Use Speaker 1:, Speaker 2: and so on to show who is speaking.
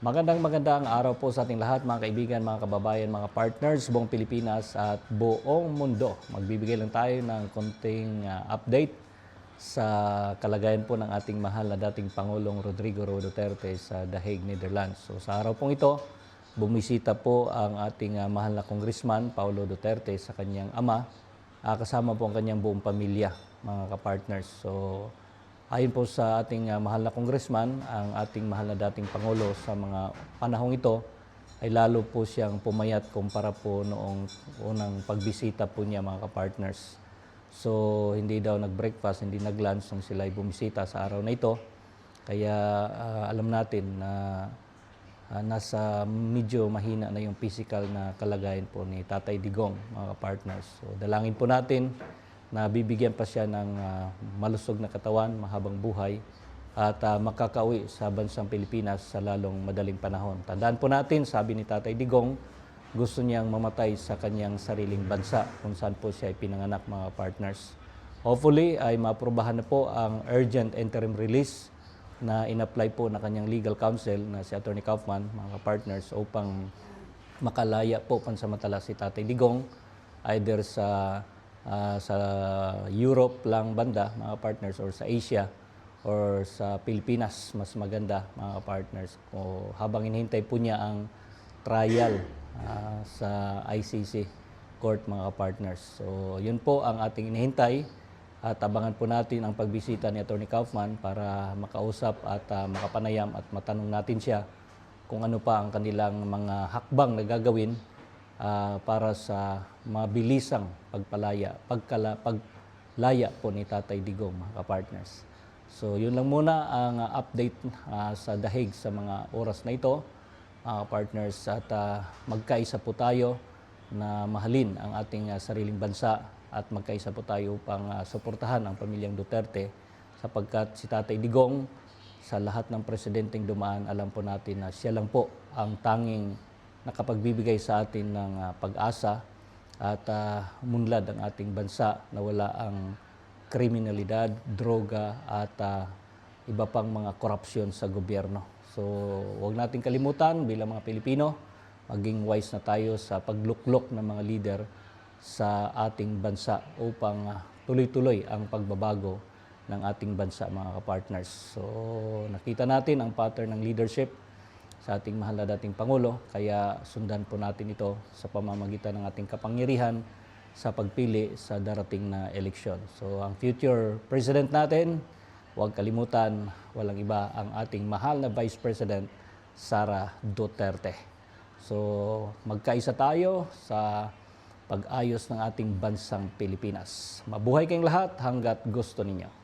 Speaker 1: Magandang magandang araw po sa ating lahat mga kaibigan, mga kababayan, mga partners, buong Pilipinas at buong mundo. Magbibigay lang tayo ng konting ah, update sa kalagayan po ng ating mahal na dating Pangulong Rodrigo Roa Duterte sa The Hague, Netherlands. So sa araw pong ito, bumisita po ang ating ah, mahal na Congressman Paulo Duterte sa kanyang ama, ah, kasama po ang kanyang buong pamilya, mga kapartners. So Ayon po sa ating ah, mahal na congressman, ang ating mahal na dating Pangulo sa mga panahong ito ay lalo po siyang pumayat kumpara po noong unang pagbisita po niya mga kapartners. So hindi daw nag-breakfast, hindi nag-lunch nung sila ay bumisita sa araw na ito. Kaya ah, alam natin na ah, nasa medyo mahina na yung physical na kalagayan po ni Tatay Digong mga kapartners. So dalangin po natin na bibigyan pa siya ng ah, malusog na katawan, mahabang buhay, at ah, makakauwi sa bansang Pilipinas sa lalong madaling panahon. Tandaan po natin, sabi ni Tatay Digong, gusto niyang mamatay sa kanyang sariling bansa kung saan po siya ay pinanganak mga partners. Hopefully ay maaprubahan na po ang urgent interim release na in-apply po na kanyang legal counsel na si Attorney Kaufman, mga partners, upang makalaya po pansamantala si Tatay Digong either sa ah, sa Europe lang banda mga partners or sa Asia or sa Pilipinas mas maganda mga partners o habang hinihintay po niya ang trial ah, sa ICC court mga partners. So yun po ang ating inihintay at abangan po natin ang pagbisita ni Attorney Kaufman para makausap at ah, makapanayam at matanong natin siya kung ano pa ang kanilang mga hakbang na gagawin ah, para sa mabilisang pagpalaya, pagkala, paglaya po ni Tatay Digong, mga kapartners. So, yun lang muna ang update ah, sa dahig sa mga oras na ito, mga partners, at ah, magkaisa po tayo na mahalin ang ating ah, sariling bansa at magkaisa po tayo upang ah, suportahan ang pamilyang Duterte sapagkat si Tatay Digong sa lahat ng presidenteng dumaan, alam po natin na siya lang po ang tanging nakapagbibigay sa atin ng ah, pag-asa at ah, umunlad ang ating bansa na wala ang kriminalidad, droga at ah, iba pang mga korupsyon sa gobyerno. So, huwag nating kalimutan bilang mga Pilipino, maging wise na tayo sa pagluklok ng mga leader sa ating bansa upang tuloy-tuloy ang pagbabago ng ating bansa mga kapartners. So nakita natin ang pattern ng leadership sa ating mahal na dating Pangulo, kaya sundan po natin ito sa pamamagitan ng ating kapangyarihan sa pagpili sa darating na eleksyon. So ang future president natin, huwag kalimutan, walang iba ang ating mahal na Vice President, Sara Duterte. So magkaisa tayo sa pag-ayos ng ating bansang Pilipinas. Mabuhay kayong lahat hanggat gusto ninyo.